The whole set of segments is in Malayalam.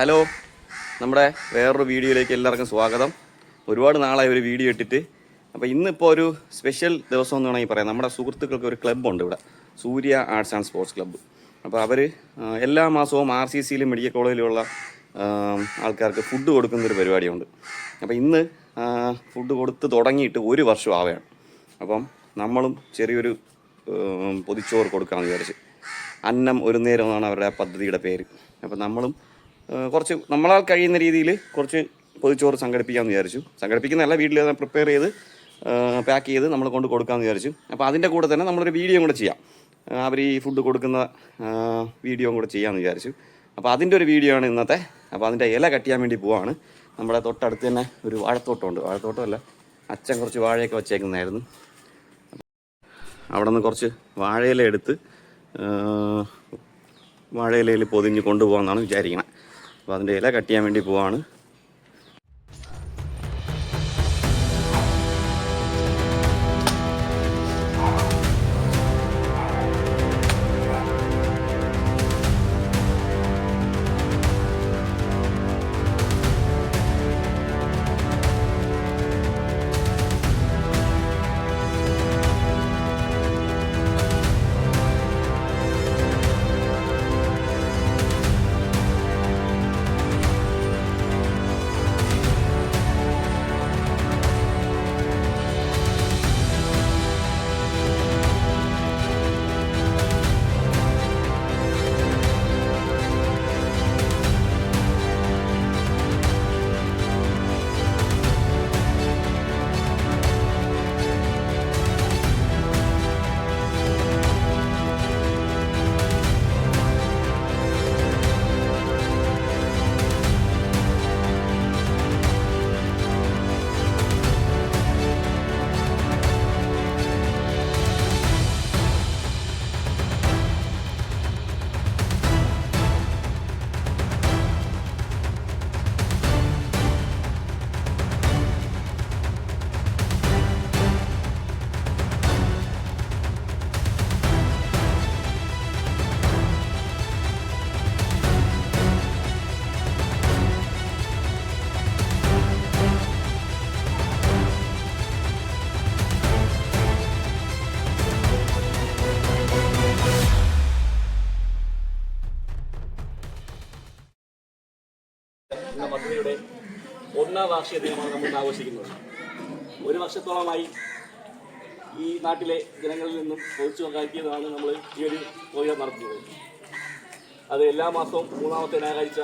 ഹലോ. നമ്മുടെ വേറൊരു വീഡിയോയിലേക്ക് എല്ലാവർക്കും സ്വാഗതം. ഒരുപാട് നാളായി ഒരു വീഡിയോ ഇട്ടിട്ട്. അപ്പോൾ ഇന്നിപ്പോൾ ഒരു സ്പെഷ്യൽ ദിവസം എന്ന് വേണമെങ്കിൽ പറയാം. നമ്മുടെ സുഹൃത്തുക്കൾക്ക് ഒരു ക്ലബ്ബുണ്ട് ഇവിടെ. Surya arts and sports club അപ്പോൾ അവർ എല്ലാ മാസവും ആർ സി സിയിലും മെഡിക്കൽ കോളേജിലുള്ള ആൾക്കാർക്ക് ഫുഡ് കൊടുക്കുന്ന ഒരു പരിപാടിയുണ്ട്. അപ്പോൾ ഇന്ന് ഫുഡ് കൊടുത്ത് തുടങ്ങിയിട്ട് ഒരു വർഷം ആവുകയാണ്. അപ്പം നമ്മളും ചെറിയൊരു പൊതിച്ചോറ് കൊടുക്കാമെന്ന് വിചാരിച്ച്. അന്നം ഒരു നേരം എന്നാണ് അവരുടെ പദ്ധതിയുടെ പേര്. അപ്പം നമ്മളും കുറച്ച് നമ്മളാൽ കഴിയുന്ന രീതിയിൽ കുറച്ച് പൊതിച്ചോറ് സംഘടിപ്പിക്കാമെന്ന് വിചാരിച്ചു. സംഘടിപ്പിക്കുന്നതല്ല വീട്ടിൽ തന്നെ പ്രിപ്പയർ ചെയ്ത് പാക്ക് ചെയ്ത് നമ്മൾ കൊണ്ട് കൊടുക്കാമെന്ന് വിചാരിച്ചു. അപ്പോൾ അതിന്റെ കൂടെ തന്നെ നമ്മളൊരു വീഡിയോ കൂടെ ചെയ്യാം. അവർ ഈ ഫുഡ് കൊടുക്കുന്ന വീഡിയോ കൂടെ ചെയ്യാമെന്ന് വിചാരിച്ചു. അപ്പോൾ അതിന്റെ ഒരു വീഡിയോ ആണ് ഇന്നത്തെ. അപ്പോൾ അതിന്റെ ഇല കട്ട് ചെയ്യാൻ വേണ്ടി പോവാണ്. നമ്മുടെ തൊട്ടടുത്ത് തന്നെ ഒരു വാഴത്തോട്ടമുണ്ട്. വാഴത്തോട്ടമല്ല അച്ഛൻ കുറച്ച് വാഴയൊക്കെ വച്ചേക്കുന്നതായിരുന്നു. അവിടെ നിന്ന് കുറച്ച് വാഴയില എടുത്ത് വാഴയിലയിൽ പൊതിഞ്ഞ് കൊണ്ടുപോകാമെന്നാണ് വിചാരിക്കുന്നത് അപ്പോൾ അതിന്റെ ഇല കട്ട് ചെയ്യാൻ വേണ്ടി പോവാണ്. വാർഷിക ദിനമാണ് നമ്മൾ ആഘോഷിക്കുന്നത് ഒരു വർഷത്തോളമായി ഈ നാട്ടിലെ ജനങ്ങളിൽ നിന്നും ഒഴിച്ചു പങ്കാക്കിയതാണ് നമ്മൾ ഈ ഒരു പ്രോഗ്രാം നടത്തുന്നത്. അത് എല്ലാ മാസവും മൂന്നാമത്തെ ഞായറാഴ്ച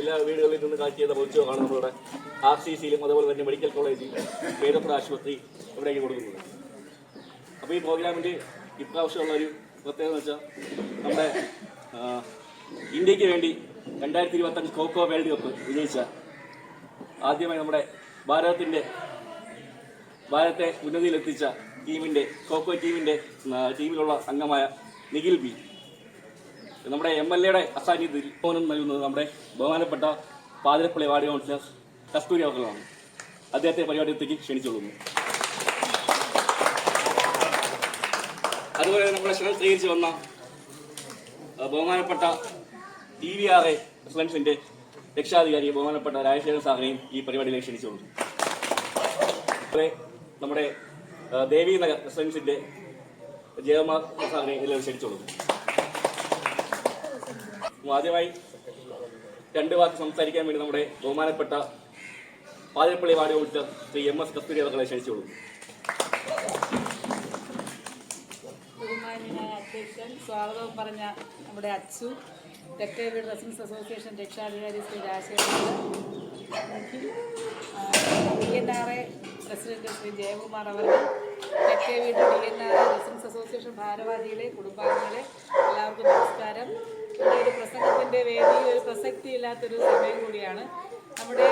എല്ലാ വീടുകളിൽ നിന്ന് കാഴ്ച ചെയ്ത പൊതുച്ചോക്കാണ് നമ്മളിവിടെ ആർ സി സിയിലും അതുപോലെ തന്നെ മെഡിക്കൽ കോളേജ് പേരപ്പുറ ആശുപത്രി ഇവിടേക്ക് കൊടുക്കുന്നത്. അപ്പോൾ ഈ പ്രോഗ്രാമിന്റെ ഇപ്രാവശ്യമുള്ള ഒരു പ്രത്യേകത എന്ന് വെച്ചാൽ നമ്മുടെ ഇന്ത്യയ്ക്ക് വേണ്ടി രണ്ടായിരത്തി ഇരുപത്തഞ്ച് കോക്കോ വേൾഡ് കപ്പ് വിജയിച്ച ആദ്യമായി നമ്മുടെ ഭാരതത്തിന്റെ ഭാരതത്തെ ഉന്നതിയിലെത്തിച്ച ടീമിന്റെ കോക്കോ ടീമിന്റെ ടീമിലുള്ള അംഗമായ നിഖിൽ ബി. നമ്മുടെ എം എൽ എയുടെ അസാന്നിധ്യത്തിൽ മോനം നൽകുന്നത് നമ്മുടെ ബഹുമാനപ്പെട്ട പാതിരപ്പള്ളി വാർഡ് കൗൺസിലർ കസ്തൂരി അവർകളാണ് അദ്ദേഹത്തെ പരിപാടിയത്തേക്ക് ക്ഷണിച്ചുകൊള്ളുന്നു. അതുപോലെ നമ്മളെ ക്ഷണം സ്വീകരിച്ചു വന്ന ബഹുമാനപ്പെട്ട ടി വി ആർ എ റെസിഡൻസിന്റെ രക്ഷാധികാരി ബഹുമാനപ്പെട്ട രാജശേഖരൻ സാറിനെയും ഈ പരിപാടിയിലേക്ക് ക്ഷണിച്ചുകൊള്ളുന്നു നമ്മുടെ ദേവി നഗർ റെസിഡൻസിന്റെ ജയകുമാർ സാറിനെ ഇതിലേക്ക് ക്ഷണിച്ചുകൊള്ളുന്നു അപ്പോൾ ആദ്യമായി രണ്ട് വാക്ക് സംസാരിക്കാൻ വേണ്ടി നമ്മുടെ ബഹുമാനപ്പെട്ട Pathirappally ward councillor Shri M S Kasturi അവർകളെ ക്ഷണിച്ചുകൊള്ളു സ്വാഗതം പറഞ്ഞ നമ്മുടെ അച്ചു തെക്കേ വീട് റെസിഡൻസ് അസോസിയേഷൻ രക്ഷാധികാരി Shri Rajasekharan D N R A president Shri Jayakumar അവർ. തെക്കേ വീട് D N R A residence association ഭാരവാഹികളെ കുടുംബാംഗങ്ങളെ എല്ലാവർക്കും നമസ്കാരം. ഇവിടെ ഒരു പ്രസംഗത്തിന്റെ വേദി ഒരു പ്രസക്തിയില്ലാത്തൊരു സമയം കൂടിയാണ്. നമ്മുടെ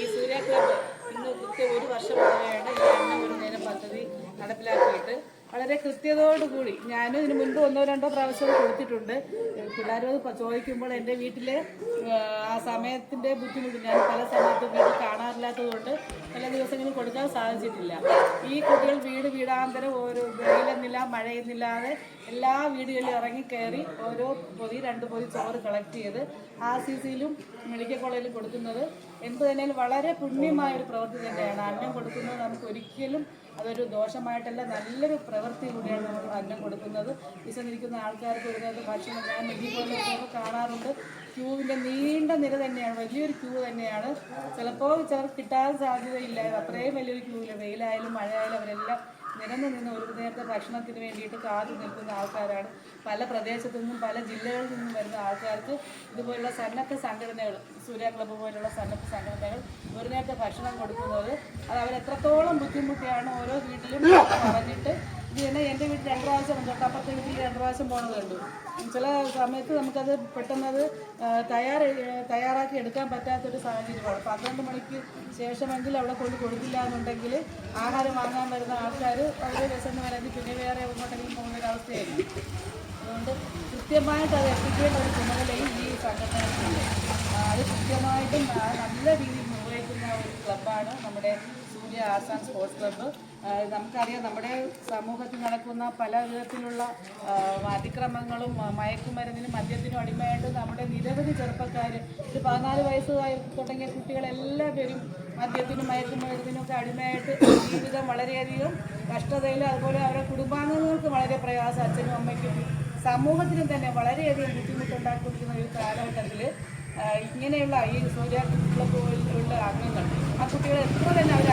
ഈ സൂര്യ ക്ലബ്ബ് ഇന്ന് കൃത്യം ഒരു വർഷം മുതലെയാണ് ഈ എണ്ണ ഒരു നേരം പദ്ധതി നടപ്പിലാക്കിയിട്ട് വളരെ കൃത്യതയോടുകൂടി ഞാനും ഇതിന് മുൻപ് ഒന്നോ രണ്ടോ പ്രാവശ്യം കൊടുത്തിട്ടുണ്ട്. പിള്ളേരോട് ചോദിക്കുമ്പോൾ എന്റെ വീട്ടിൽ ആ സമയത്തിന്റെ ബുദ്ധിമുട്ട് ഞാൻ പല സമയത്തും വീട്ടിൽ കാണാറില്ലാത്തതുകൊണ്ട് പല ദിവസങ്ങളിൽ കൊടുക്കാൻ സാധിച്ചിട്ടില്ല. ഈ കുട്ടികൾ വീട് വീടാന്തരം ഓരോ വെയിലെന്നില്ല മഴയെന്നില്ലാതെ എല്ലാ വീടുകളിലും ഇറങ്ങി കയറി ഓരോ പൊതി രണ്ട് പൊതി ചോറ് കളക്ട് ചെയ്ത് ആർ സി സിയിലും മെഡിക്കൽ കോളേജിലും കൊടുക്കുന്നത്. എന്ത് തന്നെയാലും വളരെ പുണ്യമായ ഒരു പ്രവൃത്തി തന്നെയാണ്. അന്നം കൊടുക്കുന്നത് നമുക്ക് ഒരിക്കലും അതൊരു ദോഷമായിട്ടല്ല നല്ലൊരു പ്രവൃത്തി കൂടിയാണ് നമ്മൾ അന്നം കൊടുക്കുന്നത്. വിശന്നിരിക്കുന്ന ആൾക്കാർക്ക് വരുന്നത് ഭക്ഷണം ഞാൻ ഇതുപോലെ കാണാറുണ്ട്. ക്യൂവിന്റെ നീണ്ട നിര തന്നെയാണ് വലിയൊരു ക്യൂ തന്നെയാണ്. ചിലപ്പോൾ ചിലർക്ക് കിട്ടാൻ സാധ്യതയില്ല. അത്രയും വലിയൊരു ക്യൂവിൽ വെയിലായാലും മഴയായാലും അവരെല്ലാം നിരന്നു നിന്ന് ഒരു നേരത്തെ ഭക്ഷണത്തിന് വേണ്ടിയിട്ട് കാത്തു നിൽക്കുന്ന ആൾക്കാരാണ്. പല പ്രദേശത്തു നിന്നും പല ജില്ലകളിൽ നിന്നും വരുന്ന ആൾക്കാർക്ക് ഇതുപോലുള്ള സന്നദ്ധ സംഘടനകൾ സൂര്യ ക്ലബ്ബ് പോലുള്ള സന്നദ്ധ സംഘടനകൾ ഒരു നേരത്തെ ഭക്ഷണം കൊടുക്കുന്നത്. അത് അവരെത്രത്തോളം ബുദ്ധിമുട്ടിയാണ് ഓരോ വീട്ടിലും പറഞ്ഞിട്ട് ഇത് തന്നെ എന്റെ വീട്ടിൽ രണ്ട് പ്രാവശ്യം തൊട്ടപ്പുറത്തെ വീട്ടിൽ രണ്ട് പ്രാവശ്യം പോണത് കണ്ടു. ചില സമയത്ത് നമുക്കത് പെട്ടെന്നത് തയ്യാർ തയ്യാറാക്കി എടുക്കാൻ പറ്റാത്തൊരു സാഹചര്യമാണ്. പന്ത്രണ്ട് മണിക്ക് ശേഷമെങ്കിൽ അവിടെ കൊണ്ട് കൊടുക്കില്ല എന്നുണ്ടെങ്കിൽ ആഹാരം വാങ്ങാൻ വരുന്ന ആൾക്കാർ വളരെ വിശന്ന് വരാമെങ്കിൽ പിന്നെ വേറെ എങ്ങോട്ടെങ്കിലും പോകുന്ന ഒരു അവസ്ഥയായിരുന്നു. അതുകൊണ്ട് കൃത്യമായിട്ട് അത് എത്തിക്കേണ്ട ഒരു ചുമതലയും ഈ സംഘടനയ്ക്കുണ്ട് അത് കൃത്യമായിട്ടും നല്ല രീതിയിൽ നിർവഹിക്കുന്ന ഒരു ക്ലബ്ബാണ് നമ്മുടെ സൂര്യ ആസാം സ്പോർട്സ് ക്ലബ്ബ്. നമുക്കറിയാം നമ്മുടെ സമൂഹത്തിൽ നടക്കുന്ന പല വിധത്തിലുള്ള അതിക്രമങ്ങളും മയക്കുമരുന്നിനും മദ്യത്തിനും അടിമയായിട്ട് നമ്മുടെ നിരവധി ചെറുപ്പക്കാർ ഒരു പതിനാല് വയസ്സായി തുടങ്ങിയ കുട്ടികളെല്ലാം പേരും മദ്യത്തിനും മയക്കുമരുന്നിനും ഒക്കെ അടിമയായിട്ട് ജീവിതം വളരെയധികം കഷ്ടതയിൽ അതുപോലെ അവരുടെ കുടുംബാംഗങ്ങൾക്ക് വളരെ പ്രയാസം അച്ഛനും അമ്മയ്ക്കും സമൂഹത്തിനും തന്നെ വളരെയധികം ബുദ്ധിമുട്ടുണ്ടാക്കുന്ന ഒരു കാലഘട്ടത്തിൽ ഇങ്ങനെയുള്ള ഈ സൂര്യ പോലുള്ള അംഗങ്ങൾ ആ കുട്ടികളെ എത്ര തന്നെ അവർ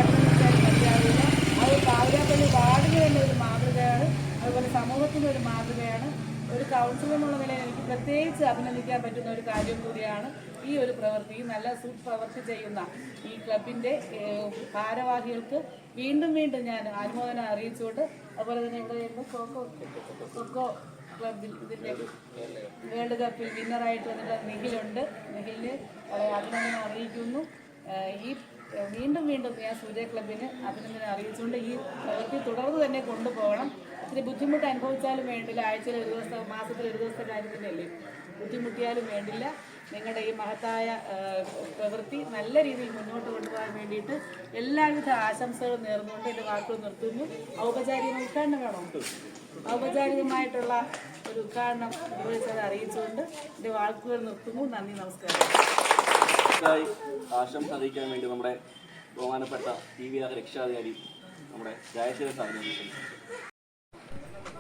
അത് കാവരാപ്പള്ളി വാർഡിന് തന്നെ ഒരു മാതൃകയാണ്. അതുപോലെ സമൂഹത്തിന്റെ ഒരു മാതൃകയാണ്. ഒരു കൗൺസിലർ എന്നുള്ള നിലയിൽ എനിക്ക് പ്രത്യേകിച്ച് അഭിനന്ദിക്കാൻ പറ്റുന്ന ഒരു കാര്യം കൂടിയാണ് ഈ ഒരു പ്രവൃത്തി. നല്ല സൂട്ട് പ്രവൃത്തി ചെയ്യുന്ന ഈ ക്ലബിന്റെ ഭാരവാഹികൾക്ക് വീണ്ടും വീണ്ടും ഞാൻ അനുമോദനം അറിയിച്ചുകൊണ്ട് അതുപോലെ തന്നെ ഇവിടെ കൊക്കോ കൊക്കോ ക്ലബിൽ ഇതിന്റെ വേൾഡ് കപ്പിൽ വിന്നറായിട്ട് വന്നിട്ട് നിഖിലുണ്ട്. നിഖിലിന് അഭിനന്ദനം അറിയിക്കുന്നു. ഈ വീണ്ടും വീണ്ടും ഞാൻ സൂര്യ ക്ലബിന് അഭിനന്ദനം അറിയിച്ചുകൊണ്ട് ഈ പ്രവൃത്തി തുടർന്ന് തന്നെ കൊണ്ടുപോകണം. ഇത്തിരി ബുദ്ധിമുട്ട് അനുഭവിച്ചാലും വേണ്ടില്ല. ആഴ്ചയിൽ ഒരു ദിവസം മാസത്തിൽ ഒരു ദിവസത്തെ കാര്യത്തിനല്ലേ ബുദ്ധിമുട്ടിയാലും വേണ്ടില്ല. നിങ്ങളുടെ ഈ മഹത്തായ പ്രവൃത്തി നല്ല രീതിയിൽ മുന്നോട്ട് കൊണ്ടുപോകാൻ വേണ്ടിയിട്ട് എല്ലാവിധ ആശംസകളും നേർന്നുകൊണ്ട് എന്റെ വാക്കുകൾ നിർത്തുന്നു. ഔപചാരിക ഉദ്ഘാടനം വേണം? ഔപചാരികമായിട്ടുള്ള ഒരു ഉദ്ഘാടനം അറിയിച്ചുകൊണ്ട് എന്റെ വാക്കുകൾ നിർത്തുന്നു. നന്ദി നമസ്കാരം. ആശംസ അറിയിക്കാൻ വേണ്ടി നമ്മുടെ ബഹുമാനപ്പെട്ട ടി വി ആർ രക്ഷാധികാരി നമ്മുടെ ജയശ്രീ സാറിനെ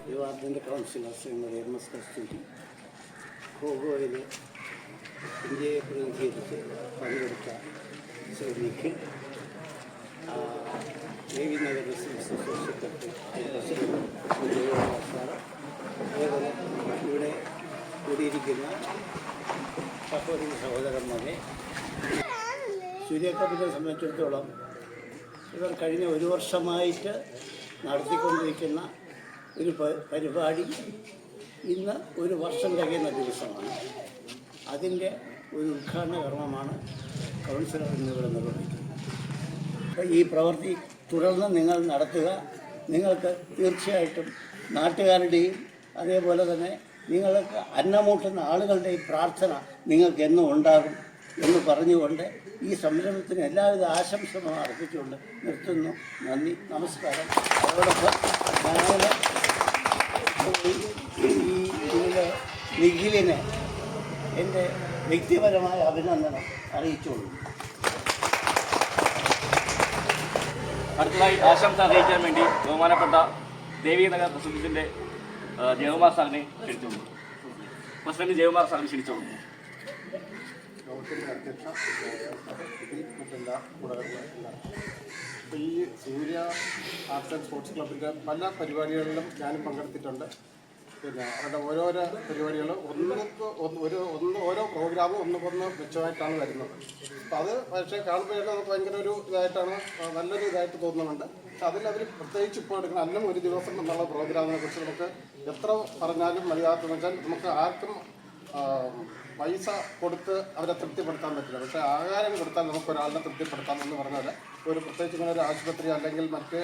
യുവാർഡിന്റെ councillor Shrimati M S Kasthuri ഗോഗോയിൽ ഇന്ത്യയെ പ്രതിനിധീകരിച്ച് പങ്കെടുത്ത ശ്രീക്ക് ദേവി നഗർ അതേപോലെ ഇവിടെ കൂടിയിരിക്കുന്ന സഹോദരി സഹോദരന്മാരെ സൂര്യക്കപ്പിനെ സംബന്ധിച്ചിടത്തോളം ഇവർ കഴിഞ്ഞ ഒരു വർഷമായിട്ട് നടത്തിക്കൊണ്ടിരിക്കുന്ന ഒരു പരിപാടി ഇന്ന് ഒരു വർഷം കഴിയുന്ന ദിവസമാണ്. അതിന്റെ ഒരു ഉദ്ഘാടന കർമ്മമാണ് കൗൺസിലർ എന്നിവിടെ നിർവഹിക്കുന്നത്. ഈ പ്രവൃത്തി തുടർന്ന് നിങ്ങൾ നടത്തുക നിങ്ങൾക്ക് തീർച്ചയായിട്ടും നാട്ടുകാരുടെയും അതേപോലെ തന്നെ നിങ്ങൾക്ക് അന്നമൂട്ടുന്ന ആളുകളുടെയും പ്രാർത്ഥന നിങ്ങൾക്ക് എന്നും ഉണ്ടാകും എന്ന് പറഞ്ഞുകൊണ്ട് ഈ സംരംഭത്തിന് എല്ലാവിധ ആശംസകളും അർപ്പിച്ചുകൊണ്ട് നിർത്തുന്നു. നന്ദി നമസ്കാരം. അതോടൊപ്പം ഞാൻ നിഖിലിനെ എന്റെ വ്യക്തിപരമായ അഭിനന്ദനം അറിയിച്ചുകൊള്ളുന്നു. അടുത്തതായി ആശംസ അറിയിക്കാൻ വേണ്ടി ബഹുമാനപ്പെട്ട ദേവീനഗർ പ്രസിഡന്റിന്റെ ജയകുമാർ സാറിനെ ക്ഷണിച്ചോളൂ പ്രസിഡന്റ് ജയകുമാർ സാറിനെ ക്ഷണിച്ചോളൂ യോഗത്തിന്റെ അധ്യക്ഷ മറ്റെല്ലാ കൂടകളിലും അപ്പോൾ ഈ സൂര്യ ആർട്സ് ആൻഡ് സ്പോർട്സ് ക്ലബിന്റെ പല പരിപാടികളിലും ഞാനും പങ്കെടുത്തിട്ടുണ്ട്. പിന്നെ അവരുടെ ഓരോരോ പരിപാടികൾ ഒന്നുക്ക് ഒന്ന് ഒരു ഒന്ന് ഓരോ പ്രോഗ്രാമും ഒന്നുകൊന്ന് മെച്ചമായിട്ടാണ് വരുന്നത്. അപ്പം അത് പക്ഷേ കാണുമ്പോൾ നമുക്ക് ഭയങ്കര ഒരു ഇതായിട്ടാണ് നല്ലൊരു ഇതായിട്ട് തോന്നുന്നുണ്ട്. പക്ഷെ അതിൽ അവർ പ്രത്യേകിച്ച് ഇപ്പോൾ എടുക്കുന്ന അന്നം ഒരു ദിവസം എന്നുള്ള പ്രോഗ്രാമിനെ കുറിച്ച് നമുക്ക് എത്ര പറഞ്ഞാലും മതിയാകത്തെന്ന് വെച്ചാൽ നമുക്ക് ആർക്കും പൈസ കൊടുത്ത് അവരെ തൃപ്തിപ്പെടുത്താൻ പറ്റില്ല. പക്ഷേ ആഹാരം കൊടുത്താൽ നമുക്ക് ഒരാളിനെ തൃപ്തിപ്പെടുത്താം എന്ന് പറഞ്ഞാൽ ഒരു പ്രത്യേകിച്ച് ഇങ്ങനെ ഒരു ആശുപത്രി അല്ലെങ്കിൽ മറ്റ്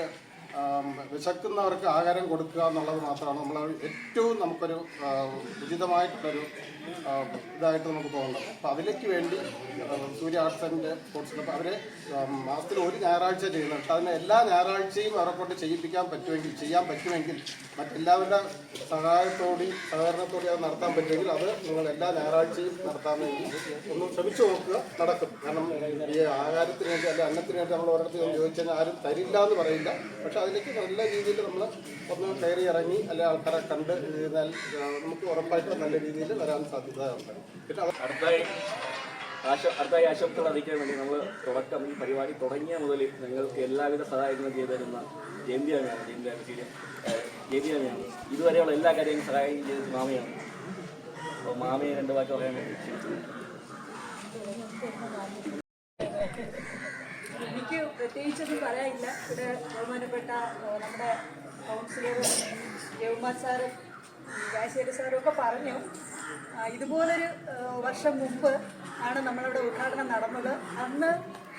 വിശക്കുന്നവർക്ക് ആഹാരം കൊടുക്കുക എന്നുള്ളത് മാത്രമാണ് നമ്മൾ ഏറ്റവും നമുക്കൊരു ഉചിതമായിട്ടുള്ളൊരു ഇതായിട്ട് നമുക്ക് തോന്നുന്നത്. അപ്പോൾ അതിലേക്ക് വേണ്ടി Surya arts and sports club അവർ മാസത്തിൽ ഒരു ഞായറാഴ്ച ചെയ്യുന്നുണ്ട് അതിനെ എല്ലാ ഞായറാഴ്ചയും അവരെ കൊണ്ട് ചെയ്യിപ്പിക്കാൻ പറ്റുമെങ്കിൽ ചെയ്യാൻ പറ്റുമെങ്കിൽ മറ്റെല്ലാവരുടെ സഹായത്തോടെയും സഹകരണത്തോടെയും അത് നടത്താൻ പറ്റുമെങ്കിൽ അത് നിങ്ങൾ എല്ലാ ഞായറാഴ്ചയും നടത്താൻ വേണ്ടി ഒന്ന് ശ്രമിച്ചു നോക്കുക നടക്കും. കാരണം ഈ ആഹാരത്തിന് വേണ്ടി അല്ലെ അന്നത്തിന് വേണ്ടി നമ്മൾ ഒരിടത്ത് ചോദിച്ചു കഴിഞ്ഞാൽ ആരും തരില്ല എന്ന് പറയില്ല. പക്ഷെ അതിലേക്ക് നല്ല രീതിയിൽ നമ്മൾ ഒന്ന് കയറി ഇറങ്ങി അല്ലെ ആൾക്കാരെ കണ്ട് ചെയ്താൽ നമുക്ക് ഉറപ്പായിട്ടും നല്ല രീതിയിൽ വരാൻ സാധ്യതയുണ്ട് പിന്നെ അടുത്തായി ആശ അറിയിക്കാൻ വേണ്ടി നമ്മൾ തുടക്കം ഈ പരിപാടി തുടങ്ങിയ മുതൽ ഞങ്ങൾക്ക് എല്ലാവിധ സഹായങ്ങളും ചെയ്തു തരുന്ന ജയന്തിയാമയാണ് ജയന്തി ജയന്തിയാമയാണ്. ഇതുവരെയുള്ള എല്ലാ കാര്യങ്ങളും സഹായം ചെയ്തത് മാമയാണ്. അപ്പോൾ മാമയെ രണ്ട് വാക്ക് പറയാൻ വേണ്ടി എനിക്ക് പ്രത്യേകിച്ചൊന്നും പറയാനില്ല. ഇവിടെ ബഹുമാനപ്പെട്ട നമ്മുടെ കൗൺസിലറും യവുമാർ സാറും രാജശേഖര സാറും ഒക്കെ പറഞ്ഞു ഇതുപോലൊരു വർഷം മുമ്പ് ആണ് നമ്മളിവിടെ ഉദ്ഘാടനം നടന്നത്. അന്ന്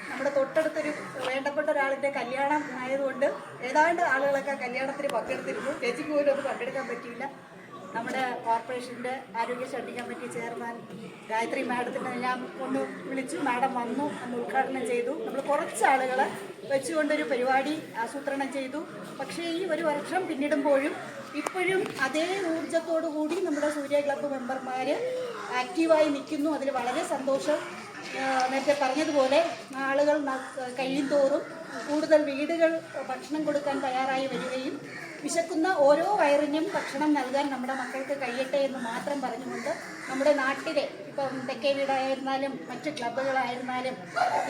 നമ്മുടെ തൊട്ടടുത്തൊരു വേണ്ടപ്പെട്ട ഒരാളിന്റെ കല്യാണം ആയതുകൊണ്ട് ഏതാണ്ട് ആളുകളൊക്കെ കല്യാണത്തിന് പങ്കെടുത്തിരുന്നു. ചേച്ചിക്ക് പോലും അത് പങ്കെടുക്കാൻ പറ്റിയില്ല. നമ്മുടെ കോർപ്പറേഷന്റെ ആരോഗ്യ ഷെഡ്യൂൾ കമ്മിറ്റി ചെയർമാൻ ഗായത്രി മാഡത്തിനെ ഞാൻ ഒന്ന് വിളിച്ചു. മാഡം വന്നു അന്ന് ഉദ്ഘാടനം ചെയ്തു. നമ്മൾ കുറച്ച് ആളുകൾ വെച്ചുകൊണ്ടൊരു പരിപാടി ആസൂത്രണം ചെയ്തു. പക്ഷേ ഈ ഒരു വർഷം പിന്നിടുമ്പോഴും ഇപ്പോഴും അതേ ഊർജത്തോടു കൂടി നമ്മുടെ സൂര്യ ക്ലബ്ബ് മെമ്പർമാർ ആക്റ്റീവായി നിൽക്കുന്നു. അതിൽ വളരെ സന്തോഷം. നേരത്തെ പറഞ്ഞതുപോലെ ആളുകൾ കഴിയും തോറും കൂടുതൽ വീടുകൾ ഭക്ഷണം കൊടുക്കാൻ തയ്യാറായി വരികയും വിശക്കുന്ന ഓരോ വയറിനും ഭക്ഷണം നൽകാൻ നമ്മുടെ മക്കൾക്ക് കഴിയട്ടെ എന്ന് മാത്രം പറഞ്ഞുകൊണ്ട് നമ്മുടെ നാട്ടിലെ ഇപ്പം തെക്കേ വീടായിരുന്നാലും മറ്റ് ക്ലബ്ബുകളായിരുന്നാലും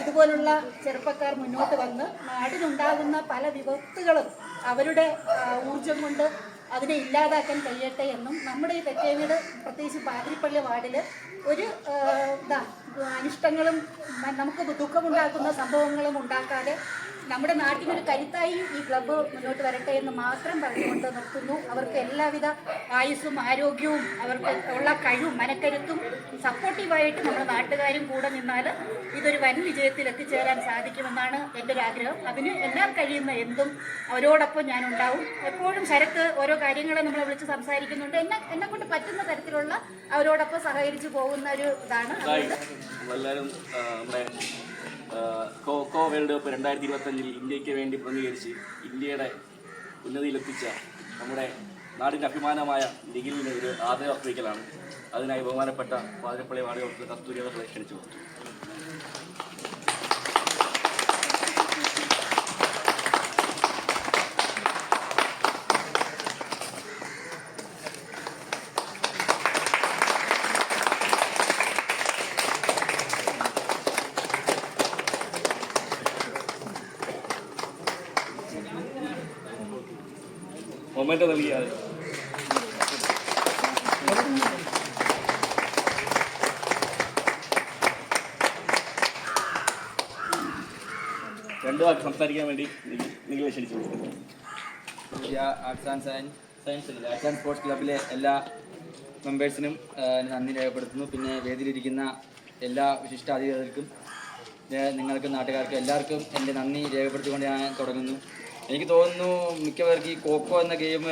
ഇതുപോലുള്ള ചെറുപ്പക്കാർ മുന്നോട്ട് വന്ന് നാടിനുണ്ടാകുന്ന പല വിപത്തുകളും അവരുടെ ഊർജം കൊണ്ട് അതിനെ ഇല്ലാതാക്കാൻ കഴിയട്ടെ എന്നും നമ്മുടെ ഈ തെക്കേ വീട് പ്രത്യേകിച്ച് പാതിരിപ്പള്ളി വാർഡിൽ ഒരു ഇതാ അനിഷ്ടങ്ങളും നമുക്ക് ദുഃഖമുണ്ടാക്കുന്ന സംഭവങ്ങളും ഉണ്ടാക്കാതെ നമ്മുടെ നാട്ടിനൊരു കരുത്തായി ഈ ക്ലബ്ബ് മുന്നോട്ട് വരട്ടെ എന്ന് മാത്രം പറഞ്ഞുകൊണ്ട് നിർത്തുന്നു. അവർക്ക് എല്ലാവിധ ആയുസ്സും ആരോഗ്യവും അവർക്ക് ഉള്ള കഴിവും മനക്കരുത്തും സപ്പോർട്ടീവായിട്ട് നമ്മുടെ നാട്ടുകാരും കൂടെ നിന്നാൽ ഇതൊരു വൻ വിജയത്തിൽ എത്തിച്ചേരാൻ സാധിക്കുമെന്നാണ് എന്റെ ഒരു ആഗ്രഹം. അതിന് എല്ലാം കഴിയുന്ന എന്തും അവരോടൊപ്പം ഞാൻ ഉണ്ടാവും എപ്പോഴും ശരത്ത് ഓരോ കാര്യങ്ങളെ നമ്മളെ വിളിച്ച് സംസാരിക്കുന്നുണ്ട്. എന്നെ എന്നെ കൊണ്ട് പറ്റുന്ന തരത്തിലുള്ള അവരോടൊപ്പം സഹകരിച്ച് പോകുന്ന ഒരു ഇതാണ്. ഹായ് നമ്മളെല്ലാവരും ആ, നമ്മുടെ ആ, കോ കോ വേൾഡ് കപ്പ് രണ്ടായിരത്തി ഇരുപത്തഞ്ചിൽ ഇന്ത്യയ്ക്ക് വേണ്ടി പ്രതികരിച്ച് ഇന്ത്യയുടെ ഉന്നതിയിലെത്തിച്ച നമ്മുടെ നാടിന്റെ അഭിമാനമായ നിഖിലിന് ഒരു ആദരവ് അർപ്പിക്കലാണ് അതിനായി ബഹുമാനപ്പെട്ട പാതിരപ്പള്ളി വാർഡുകൾക്ക് കസ്തൂരി അവരെ ക്ഷണിച്ചു. മൊമെന്റ് നൽകിയാൽ രണ്ടു വാക്ക് സംസാരിക്കാൻ വേണ്ടി നിങ്ങളെ ക്ഷണിച്ചു and science science and sports ക്ലബിലെ എല്ലാ മെമ്പേഴ്സിനും നന്ദി രേഖപ്പെടുത്തുന്നു. പിന്നെ വേദിയിലിരിക്കുന്ന എല്ലാ വിശിഷ്ടാതിഥികൾക്കും ഏ, നിങ്ങൾക്കും നാട്ടുകാർക്കും എല്ലാവർക്കും എന്റെ നന്ദി രേഖപ്പെടുത്തിക്കൊണ്ട് ഞാൻ തുടങ്ങുന്നു. എനിക്ക് തോന്നുന്നു മിക്കവർക്ക് ഈ കോക്കോ എന്ന ഗെയിം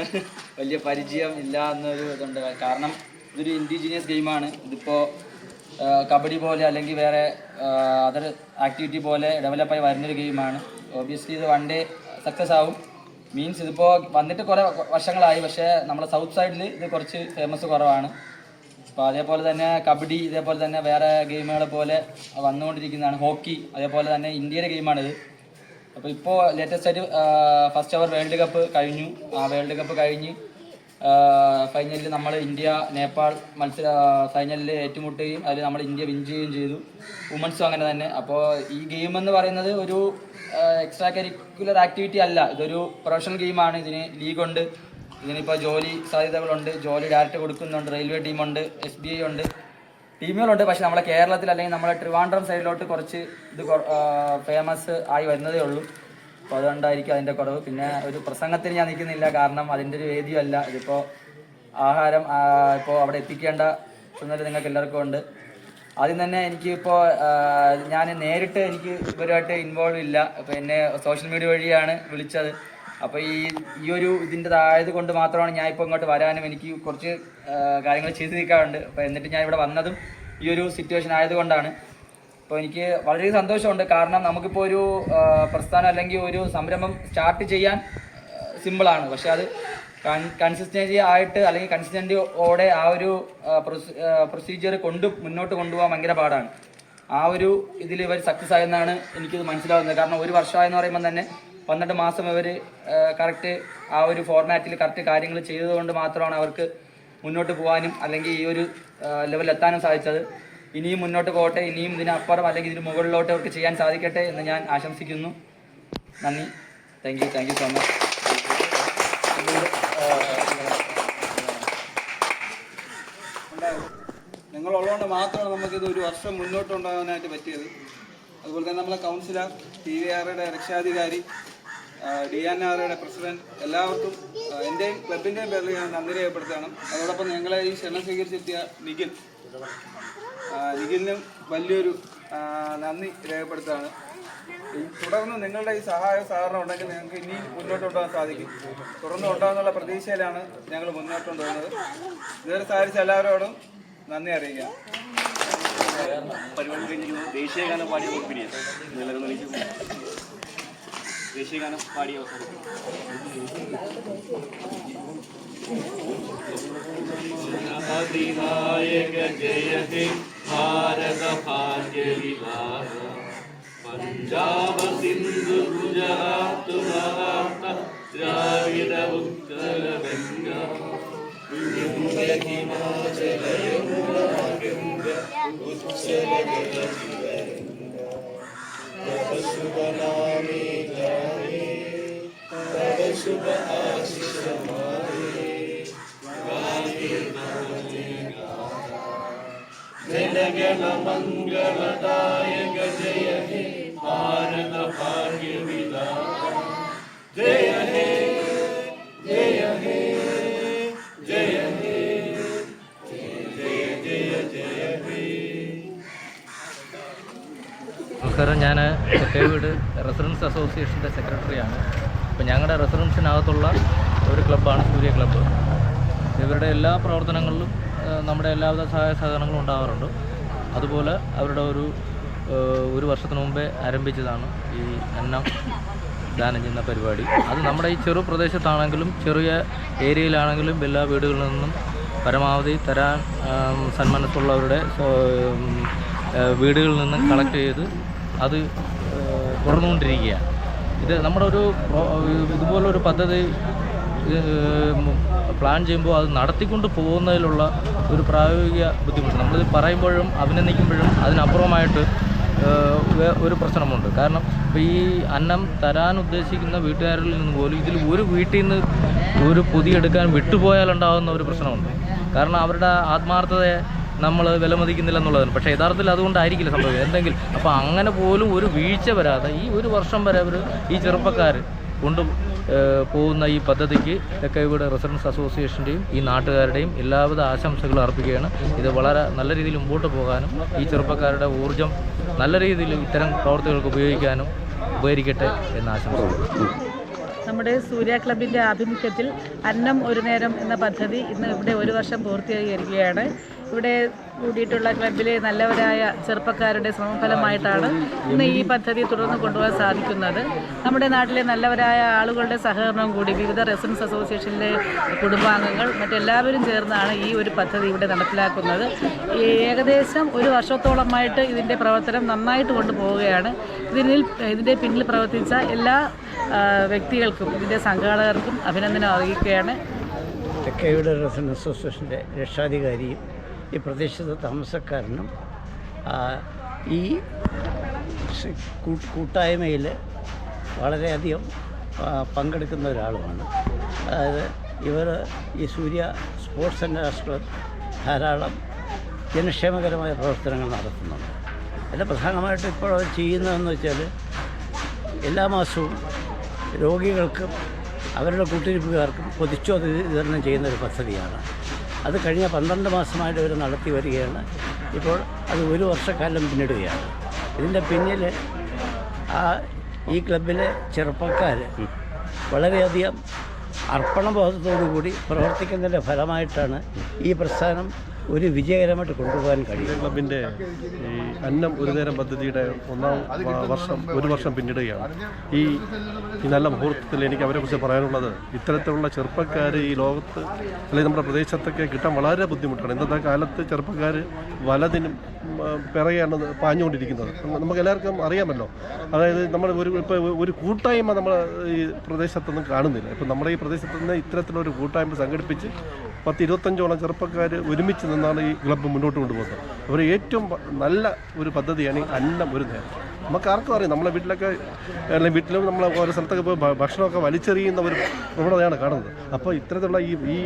വലിയ പരിചയം ഇല്ല എന്നൊരു ഇതുണ്ട്. കാരണം ഇതൊരു ഇൻഡിജീനിയസ് ഗെയിമാണ് ഇതിപ്പോൾ കബഡി പോലെ അല്ലെങ്കിൽ വേറെ അതർ ആക്ടിവിറ്റി പോലെ ഡെവലപ്പായി വരുന്നൊരു ഗെയിമാണ് ഓബിയസ്ലി ഇത് വൺ ഡേ സക്സസ് ആവും. മീൻസ് ഇതിപ്പോൾ വന്നിട്ട് കുറേ വർഷങ്ങളായി. പക്ഷേ നമ്മുടെ സൗത്ത് സൈഡിൽ ഇത് കുറച്ച് ഫേമസ് കുറവാണ്. അപ്പോൾ അതേപോലെ തന്നെ കബഡി ഇതേപോലെ തന്നെ വേറെ ഗെയിമുകളെ പോലെ വന്നുകൊണ്ടിരിക്കുന്നതാണ്. ഹോക്കി അതേപോലെ തന്നെ ഇന്ത്യയുടെ ഗെയിമാണിത് അപ്പോൾ ഇപ്പോൾ ലേറ്റസ്റ്റ് ആയിട്ട് ഫസ്റ്റ് അവർ വേൾഡ് കപ്പ് കഴിഞ്ഞു. ആ വേൾഡ് കപ്പ് കഴിഞ്ഞ് ഫൈനലിൽ നമ്മൾ ഇന്ത്യ നേപ്പാൾ മത്സര ഫൈനലിൽ ഏറ്റുമുട്ടുകയും അതിൽ നമ്മൾ ഇന്ത്യ വിൻ ചെയ്യുകയും ചെയ്തു. വുമൻസും അങ്ങനെ തന്നെ. അപ്പോൾ ഈ ഗെയിം എന്ന് പറയുന്നത് ഒരു എക്സ്ട്രാ കരിക്കുലർ ആക്ടിവിറ്റി അല്ല. ഇതൊരു പ്രൊഫഷണൽ ഗെയിമാണ് ഇതിന് ലീഗുണ്ട് ഇതിനിപ്പോൾ ജോലി സാധ്യതകളുണ്ട്. ജോലി ഡയറക്റ്റ് കൊടുക്കുന്നുണ്ട്. റെയിൽവേ ടീമുണ്ട് എസ് ബി ഐ ഉണ്ട്. ടീമുകളുണ്ട്. പക്ഷെ നമ്മളെ കേരളത്തിൽ അല്ലെങ്കിൽ നമ്മളെ ട്രിവാൻഡ്രം സൈഡിലോട്ട് കുറച്ച് ഇത് ഫേമസ് ആയി വരുന്നതേ ഉള്ളൂ. അപ്പോൾ അതുകൊണ്ടായിരിക്കും അതിന്റെ കുറവ്. പിന്നെ ഒരു പ്രസംഗത്തിന് ഞാൻ നിൽക്കുന്നില്ല. കാരണം അതിന്റെ ഒരു വേദിയല്ല ഇതിപ്പോൾ ആഹാരം ഇപ്പോൾ അവിടെ എത്തിക്കേണ്ട ചുമതല നിങ്ങൾക്ക് എല്ലാവർക്കും ഉണ്ട്. ആദ്യം തന്നെ എനിക്ക് ഇപ്പോ ഞാൻ നേരിട്ട് എനിക്ക് ഇവരുമായിട്ട് ഇൻവോൾവ് ഇല്ല. അപ്പോൾ എന്നെ സോഷ്യൽ മീഡിയ വഴിയാണ് വിളിച്ചത്. അപ്പോൾ ഈ ഈ ഒരു ഇതിന്റെതായത് കൊണ്ട് മാത്രമാണ് ഞാൻ ഇപ്പോൾ ഇങ്ങോട്ട് വരാനും എനിക്ക് കുറച്ച് കാര്യങ്ങൾ ചെയ്തു നിൽക്കാറുണ്ട് അപ്പോൾ എന്നിട്ട് ഞാൻ ഇവിടെ വന്നതും ഈ ഒരു സിറ്റുവേഷൻ ആയതുകൊണ്ടാണ് അപ്പോൾ എനിക്ക് വളരെ സന്തോഷമുണ്ട്. കാരണം നമുക്കിപ്പോൾ ഒരു പ്രസ്ഥാനം അല്ലെങ്കിൽ ഒരു സംരംഭം സ്റ്റാർട്ട് ചെയ്യാൻ സിമ്പിളാണ് പക്ഷേ അത് കൺസിസ്റ്റൻസി ആയിട്ട് അല്ലെങ്കിൽ കൺസിസ്റ്റന്റ് ഓടെ ആ ഒരു പ്രൊസീജിയർ കൊണ്ട് മുന്നോട്ട് കൊണ്ടുപോകാൻ ഭയങ്കര പാടാണ്. ആ ഒരു ഇതിൽ ഇവർ സക്സസ് ആയെന്നാണ് എനിക്കിത് മനസ്സിലാവുന്നത്. കാരണം ഒരു വർഷമായെന്ന് പറയുമ്പോൾ തന്നെ പന്ത്രണ്ട് മാസം അവർ കറക്റ്റ് ആ ഒരു ഫോർമാറ്റിൽ കറക്റ്റ് കാര്യങ്ങൾ ചെയ്തതുകൊണ്ട് മാത്രമാണ് അവർക്ക് മുന്നോട്ട് പോകാനും അല്ലെങ്കിൽ ഈ ഒരു ലെവലിൽ എത്താനും സാധിച്ചത്. ഇനിയും മുന്നോട്ട് പോകട്ടെ ഇനിയും ഇതിനപ്പുറം അല്ലെങ്കിൽ ഇതിന് മുകളിലോട്ട് അവർക്ക് ചെയ്യാൻ സാധിക്കട്ടെ എന്ന് ഞാൻ ആശംസിക്കുന്നു. നന്ദി. Thank you thank you so much നിങ്ങളുള്ളതുകൊണ്ട് മാത്രമാണ് നമുക്കിത് ഒരു വർഷം മുന്നോട്ട് കൊണ്ടുപോകാനായിട്ട് പറ്റിയത്. അതുപോലെ തന്നെ നമ്മളെ കൗൺസിലർ ടി വി ആറുടെ രക്ഷാധികാരി ഡി എൻ ആറുടെ പ്രസിഡന്റ്. എല്ലാവർക്കും എന്റെയും ക്ലബിന്റെയും പേരിൽ ഞാൻ നന്ദി രേഖപ്പെടുത്തണം അതോടൊപ്പം ഞങ്ങളെ ഈ ക്ഷണം സ്വീകരിച്ചെത്തിയ നിഖിൽ നിഖിലിനും വലിയൊരു നന്ദി രേഖപ്പെടുത്തുകയാണ്. തുടർന്ന് നിങ്ങളുടെ ഈ സഹായ സഹകരണം ഉണ്ടെങ്കിൽ ഞങ്ങൾക്ക് ഇനി മുന്നോട്ട് കൊണ്ടുപോകാൻ സാധിക്കും. തുടർന്ന് ഉണ്ടാകുന്നുള്ള പ്രതീക്ഷയിലാണ് ഞങ്ങൾ മുന്നോട്ട് കൊണ്ടുപോകുന്നത്. ഇതുവരെ സഹായിച്ച എല്ലാവരോടും നന്ദി അറിയിക്കാം. പരിപാടി കഴിഞ്ഞിരിക്കുന്നത് നിലനിൽക്കുന്നത് എനിക്ക് പാടിയ దేశీగానం పాడి అవసరం జయ హే భారత భాగ్య విలాస పంజాబ సింధు గుజరాత్ మహారాష్ట్ర ద్రావిడ ఉత్తర గంగా హిమాచల యమునా గంగా ఉచ్చల గంగా നമസ്കാരം. ഞാൻ വീട് റെസിഡൻസ് അസോസിയേഷന്റെ സെക്രട്ടറിയാണ്. അപ്പോൾ ഞങ്ങളുടെ റെസിഡൻസിനകത്തുള്ള ഒരു ക്ലബ്ബാണ് സൂര്യ ക്ലബ്ബ്. ഇവരുടെ എല്ലാ പ്രവർത്തനങ്ങളിലും നമ്മുടെ എല്ലാവിധ സഹായ സഹകരണങ്ങളും ഉണ്ടാവാറുണ്ട്. അതുപോലെ അവരുടെ ഒരു ഒരു വർഷത്തിന് മുമ്പേ ആരംഭിച്ചതാണ് ഈ അന്നം ദാനം ചെയ്യുന്ന പരിപാടി. അത് നമ്മുടെ ഈ ചെറു പ്രദേശത്താണെങ്കിലും ചെറിയ ഏരിയയിലാണെങ്കിലും എല്ലാ വീടുകളിൽ നിന്നും പരമാവധി തരാൻ സന്മനസ്സുള്ളവരുടെ വീടുകളിൽ നിന്നും കളക്ട് ചെയ്ത് അത് തുറന്നുകൊണ്ടിരിക്കുകയാണ്. ഇത് നമ്മുടെ ഒരു ഇതുപോലെ ഇതുപോലൊരു പദ്ധതി പ്ലാൻ ചെയ്യുമ്പോൾ അത് നടത്തിക്കൊണ്ട് പോകുന്നതിലുള്ള ഒരു പ്രായോഗിക ബുദ്ധിമുട്ട്. നമ്മളിത് പറയുമ്പോഴും അഭിനന്ദിക്കുമ്പോഴും അതിനപ്പുറമായിട്ട് ഒരു പ്രശ്നമുണ്ട്. കാരണം ഇപ്പോൾ ഈ അന്നം തരാൻ ഉദ്ദേശിക്കുന്ന വീട്ടുകാരിൽ നിന്ന് പോലും ഇതിൽ ഒരു വീട്ടിൽ നിന്ന് ഒരു പൊതിയെടുക്കാൻ വിട്ടുപോയാലുണ്ടാകുന്ന ഒരു പ്രശ്നമുണ്ട്. കാരണം അവരുടെ ആത്മാർത്ഥതയെ നമ്മൾ വിലമതിക്കുന്നില്ല എന്നുള്ളതാണ്. പക്ഷേ യഥാർത്ഥത്തിൽ അതുകൊണ്ടായിരിക്കില്ല സംഭവം. എന്തെങ്കിലും അപ്പോൾ അങ്ങനെ പോലും ഒരു വീഴ്ച വരാതെ ഈ ഒരു വർഷം വരെ അവർ ഈ ചെറുപ്പക്കാർ കൊണ്ട് പോകുന്ന ഈ പദ്ധതിക്ക് തെക്കൈവീട് റെസിഡൻസ് അസോസിയേഷന്റെയും ഈ നാട്ടുകാരുടെയും എല്ലാവിധ ആശംസകളും അർപ്പിക്കുകയാണ്. ഇത് വളരെ നല്ല രീതിയിൽ മുമ്പോട്ട് പോകാനും ഈ ചെറുപ്പക്കാരുടെ ഊർജം നല്ല രീതിയിൽ ഇത്തരം പ്രവർത്തികൾക്ക് ഉപയോഗിക്കാനും ഉപകരിക്കട്ടെ എന്ന് ആശംസിക്കുന്നു നമ്മുടെ സൂര്യ ക്ലബിന്റെ ആഭിമുഖ്യത്തിൽ അന്നം ഒരു നേരം എന്ന പദ്ധതി ഇന്ന് ഇവിടെ ഒരു വർഷം പൂർത്തീകരിക്കുകയാണ് ഇവിടെ കൂടിയിട്ടുള്ള ക്ലബിലെ നല്ലവരായ ചെറുപ്പക്കാരുടെ ശ്രമഫലമായിട്ടാണ് ഇന്ന് ഈ പദ്ധതി തുടർന്ന് കൊണ്ടുപോകാൻ സാധിക്കുന്നത്. നമ്മുടെ നാട്ടിലെ നല്ലവരായ ആളുകളുടെ സഹകരണം കൂടി വിവിധ റെസിഡൻസ് അസോസിയേഷനിലെ കുടുംബാംഗങ്ങൾ മറ്റെല്ലാവരും ചേർന്നാണ് ഈ ഒരു പദ്ധതി ഇവിടെ നടപ്പിലാക്കുന്നത്. ഏകദേശം ഒരു വർഷത്തോളമായിട്ട് ഇതിന്റെ പ്രവർത്തനം നന്നായിട്ട് കൊണ്ടുപോവുകയാണ്. ഇതിനിൽ ഇതിന്റെ പിന്നിൽ പ്രവർത്തിച്ച എല്ലാ വ്യക്തികൾക്കും ഇതിന്റെ സംഘാടകർക്കും അഭിനന്ദനം അറിയിക്കുകയാണ്. തെക്കേവിടെ റെസിഡൻസ് അസോസിയേഷന്റെ രക്ഷാധികാരിയും ഈ പ്രദേശത്തെ താമസക്കാരനും ഈ കൂട്ടായ്മയിൽ വളരെയധികം പങ്കെടുക്കുന്ന ഒരാളുമാണ്. അതായത് ഇവർ ഈ സൂര്യ സ്പോർട്സ് ആൻഡ് ആസ്ട്രോ ധാരാളം ജനക്ഷേമകരമായ പ്രവർത്തനങ്ങൾ നടത്തുന്നുണ്ട്. അതിൽ പ്രധാനമായിട്ടും ഇപ്പോൾ അവർ ചെയ്യുന്നതെന്ന് വെച്ചാൽ എല്ലാ മാസവും രോഗികൾക്കും അവരുടെ കൂട്ടിരിപ്പുകാർക്കും പൊതിച്ചോ വിതരണം ചെയ്യുന്ന ഒരു പദ്ധതിയാണ്. അത് കഴിഞ്ഞ പന്ത്രണ്ട് മാസമായിട്ട് ഇവർ നടത്തി വരികയാണ്. ഇപ്പോൾ അത് ഒരു വർഷക്കാലം പിന്നിടുകയാണ്. ഇതിന്റെ പിന്നിൽ ആ ഈ ക്ലബിലെ ചെറുപ്പക്കാർ വളരെയധികം അർപ്പണബോധത്തോടു കൂടി പ്രവർത്തിക്കുന്നതിന്റെ ഫലമായിട്ടാണ് ഈ പ്രസ്ഥാനം ഒരു വിജയകരമായിട്ട് കൊണ്ടുപോകാൻ കഴിയും. ക്ലബിന്റെ ഈ അന്നം ഒരു നേരം പദ്ധതിയുടെ ഒന്നാം വർഷം ഒരു വർഷം പിന്നിടുകയാണ്. ഈ ഈ നല്ല മുഹൂർത്തത്തിൽ എനിക്ക് അവരെ അവരെക്കുറിച്ച് പറയാനുള്ളത് ഇത്തരത്തിലുള്ള ചെറുപ്പക്കാർ ഈ ലോകത്ത് അല്ലെങ്കിൽ നമ്മുടെ പ്രദേശത്തൊക്കെ കിട്ടാൻ വളരെ ബുദ്ധിമുട്ടാണ്. ഇന്നത്തെ കാലത്ത് ചെറുപ്പക്കാർ വലതിനും പിറകെയാണ് പാഞ്ഞുകൊണ്ടിരിക്കുന്നത്. നമുക്ക് എല്ലാവർക്കും അറിയാമല്ലോ. അതായത് നമ്മൾ ഒരു ഇപ്പോൾ ഒരു കൂട്ടായ്മ നമ്മൾ ഈ പ്രദേശത്തൊന്നും കാണുന്നില്ല. ഇപ്പം നമ്മുടെ ഈ പ്രദേശത്ത് നിന്ന് ഇത്തരത്തിലൊരു കൂട്ടായ്മ സംഘടിപ്പിച്ച് പത്ത് ഇരുപത്തഞ്ചോളം ചെറുപ്പക്കാർ ഒരുമിച്ച് നിന്നാണ് ഈ ക്ലബ്ബ് മുന്നോട്ട് കൊണ്ടുപോകുന്നത്. അവർ ഏറ്റവും നല്ല ഒരു പദ്ധതിയാണ് ഈ അന്നം ഒരു നേരം. നമുക്ക് ആർക്കും അറിയാം നമ്മളെ വീട്ടിലൊക്കെ അല്ലെങ്കിൽ വീട്ടിലും നമ്മൾ ഓരോ സ്ഥലത്തൊക്കെ പോയി ഭക്ഷണമൊക്കെ വലിച്ചെറിയുന്ന ഒരു പ്രവണതയാണ് കാണുന്നത്. അപ്പോൾ ഇത്തരത്തിലുള്ള ഈ ഈ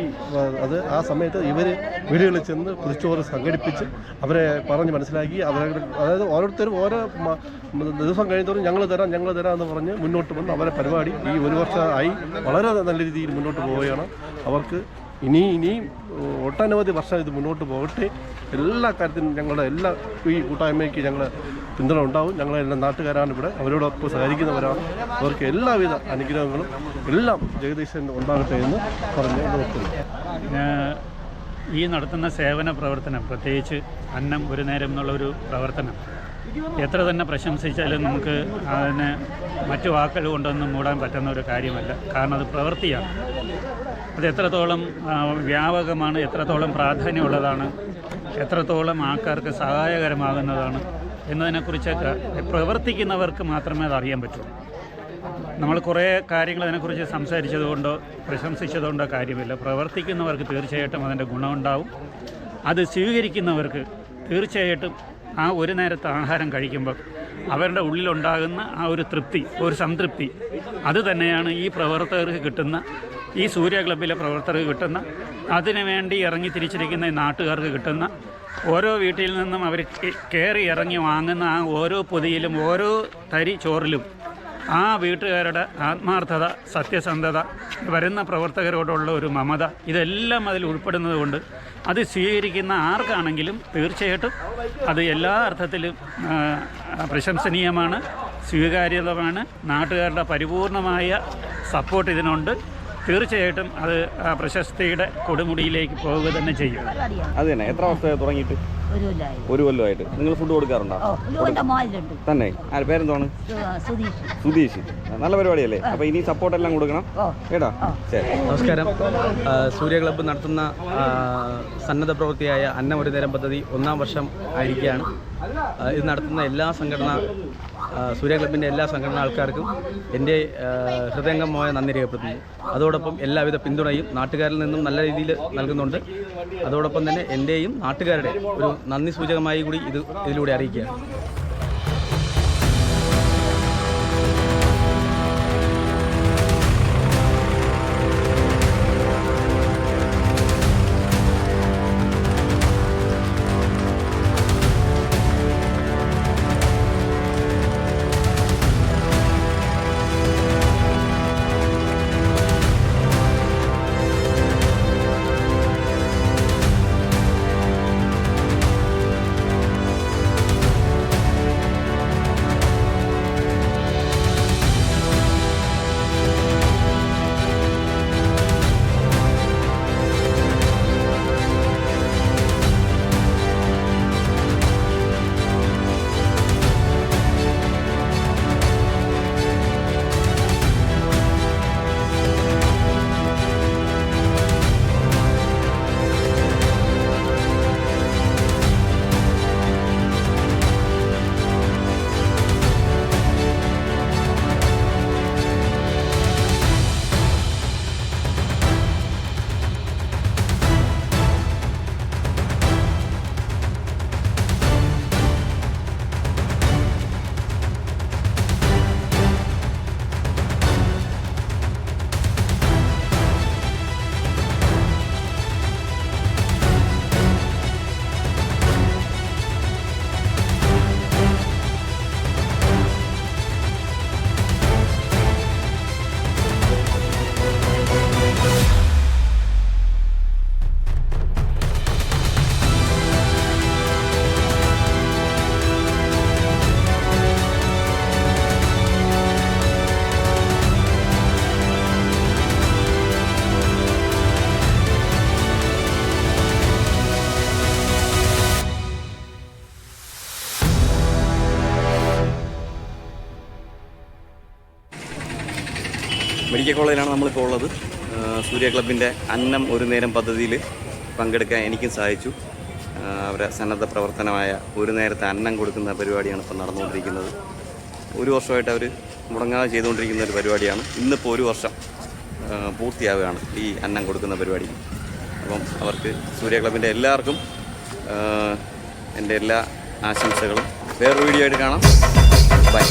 അത് ആ സമയത്ത് ഇവർ വീടുകളിൽ ചെന്ന് കുതിച്ചോറ് സംഘടിപ്പിച്ച് അവരെ പറഞ്ഞ് മനസ്സിലാക്കി അവരെ അതായത് ഓരോരുത്തരും ഓരോ ദിവസം കഴിഞ്ഞതോറും ഞങ്ങൾ തരാം ഞങ്ങൾ തരാം എന്ന് പറഞ്ഞ് മുന്നോട്ട് വന്ന് അവരെ പരിപാടി ഈ ഒരു വർഷമായി വളരെ നല്ല രീതിയിൽ മുന്നോട്ട് പോവുകയാണ്. അവർക്ക് ഇനി ഇനിയും ഒട്ടനവധി വർഷം ഇത് മുന്നോട്ട് പോകട്ടെ. എല്ലാ കാര്യത്തിനും ഞങ്ങളുടെ എല്ലാ ഈ കൂട്ടായ്മയ്ക്ക് ഞങ്ങൾ പിന്തുണ ഉണ്ടാവും. ഞങ്ങളെല്ലാം നാട്ടുകാരാണ് ഇവിടെ. അവരോടൊപ്പം സഹകരിക്കുന്നവരാണ്. അവർക്ക് എല്ലാവിധ അനുഗ്രഹങ്ങളും എല്ലാം ജഗദീശൻ ഉണ്ടാകട്ടെ എന്ന് പറഞ്ഞു ഞാൻ ഈ നടത്തുന്ന സേവന പ്രവർത്തനം പ്രത്യേകിച്ച് അന്നം ഒരു നേരം എന്നുള്ള ഒരു പ്രവർത്തനം എത്ര തന്നെ പ്രശംസിച്ചാലും നമുക്ക് അതിനെ മറ്റു വാക്കുകൾ കൊണ്ടൊന്നും മൂടാൻ പറ്റുന്ന ഒരു കാര്യമല്ല. കാരണം അത് പ്രവൃത്തിയാണ്. അത് എത്രത്തോളം വ്യാപകമാണ് എത്രത്തോളം പ്രാധാന്യമുള്ളതാണ് എത്രത്തോളം ആൾക്കാർക്ക് സഹായകരമാകുന്നതാണ് എന്നതിനെക്കുറിച്ചൊക്കെ പ്രവർത്തിക്കുന്നവർക്ക് മാത്രമേ അറിയാൻ പറ്റൂ. നമ്മൾ കുറേ കാര്യങ്ങൾ അതിനെക്കുറിച്ച് സംസാരിച്ചതുകൊണ്ടോ പ്രശംസിച്ചതുകൊണ്ടോ കാര്യമില്ല. പ്രവർത്തിക്കുന്നവർക്ക് തീർച്ചയായിട്ടും അതിന്റെ ഗുണമുണ്ടാവും. അത് സ്വീകരിക്കുന്നവർക്ക് തീർച്ചയായിട്ടും ആ ഒരു നേരത്തെ ആഹാരം കഴിക്കുമ്പോൾ അവരുടെ ഉള്ളിലുണ്ടാകുന്ന ആ ഒരു തൃപ്തി ഒരു സംതൃപ്തി അത് തന്നെയാണ് ഈ പ്രവർത്തകർക്ക് കിട്ടുന്ന ഈ സൂര്യ ക്ലബിലെ പ്രവർത്തകർക്ക് കിട്ടുന്ന അതിനു വേണ്ടി ഇറങ്ങി തിരിച്ചിരിക്കുന്ന നാട്ടുകാർക്ക് കിട്ടുന്ന ഓരോ വീട്ടിൽ നിന്നും അവർ കയറി ഇറങ്ങി വാങ്ങുന്ന ആ ഓരോ പൊതിയിലും ഓരോ തരി ചോറിലും ആ വീട്ടുകാരുടെ ആത്മാർത്ഥത സത്യസന്ധത വരുന്ന പ്രവർത്തകരോടുള്ള ഒരു മമത ഇതെല്ലാം അതിൽ ഉൾപ്പെടുന്നത് കൊണ്ട് അത് സ്വീകരിക്കുന്ന ആർക്കാണെങ്കിലും തീർച്ചയായിട്ടും അത് എല്ലാ അർത്ഥത്തിലും പ്രശംസനീയമാണ് സ്വീകാര്യതമാണ് നാട്ടുകാരുടെ പരിപൂർണമായ സപ്പോർട്ട് ഇതിനുണ്ട്. തീർച്ചയായിട്ടും അത് പ്രശസ്തിയുടെ കൊടുമുടിയിലേക്ക് പോവുക തന്നെ ചെയ്യും. അത് തന്നെ. എത്ര വർഷമായി തുടങ്ങിയിട്ട്? ഒരു കൊല്ലമായി ഒരു കൊല്ലമായിട്ട്. നിങ്ങൾ ഫുഡ് കൊടുക്കാറുണ്ടോ? തന്നെ. ആര് പേരെന്താണ് സുധീഷ്. നല്ല പരിപാടിയല്ലേ? അപ്പൊ ഇനി സപ്പോർട്ട് എല്ലാം കൊടുക്കണം. ഓ. കേട്ടോ? ശരി. നമസ്കാരം. സൂര്യ ക്ലബ്ബ് നടത്തുന്ന സന്നദ്ധ പ്രവൃത്തിയായ അന്നം ഒരു നേരം പദ്ധതി ഒന്നാം വർഷം ആയിരിക്കുകയാണ്. ഇത് നടത്തുന്ന എല്ലാ സംഘടന സൂര്യ ക്ലബിന്റെ എല്ലാ സംഘടനാ ആൾക്കാർക്കും എന്റെ ഹൃദയംഗമായ നന്ദി രേഖപ്പെടുത്തുന്നു. അതോടൊപ്പം എല്ലാവിധ പിന്തുണയും നാട്ടുകാരിൽ നിന്നും നല്ല രീതിയിൽ നൽകുന്നുണ്ട്. അതോടൊപ്പം തന്നെ എന്റെയും നാട്ടുകാരുടെ ഒരു നന്ദി സൂചകമായി കൂടി ഇത് ഇതിലൂടെ അറിയിക്കുകയാണ്. മെഡിക്കൽ കോളേജിലാണ് നമ്മളിപ്പോൾ ഉള്ളത്. സൂര്യ ക്ലബിന്റെ അന്നം ഒരു നേരം പദ്ധതിയിൽ പങ്കെടുക്കാൻ എനിക്കും സാധിച്ചു അവരെ സന്നദ്ധ പ്രവർത്തനമായ ഒരു നേരത്തെ അന്നം കൊടുക്കുന്ന പരിപാടിയാണ് ഇപ്പോൾ നടന്നുകൊണ്ടിരിക്കുന്നത്. ഒരു വർഷമായിട്ട് അവർ മുടങ്ങാതെ ചെയ്തുകൊണ്ടിരിക്കുന്ന ഒരു പരിപാടിയാണ്. ഇന്നിപ്പോൾ ഒരു വർഷം പൂർത്തിയാവുകയാണ് ഈ അന്നം കൊടുക്കുന്ന പരിപാടി. അപ്പം അവർക്ക് സൂര്യ ക്ലബിന്റെ എല്ലാവർക്കും എന്റെ എല്ലാ ആശംസകളും. വേറൊരു വീഡിയോ ആയിട്ട് കാണാം. ബൈ.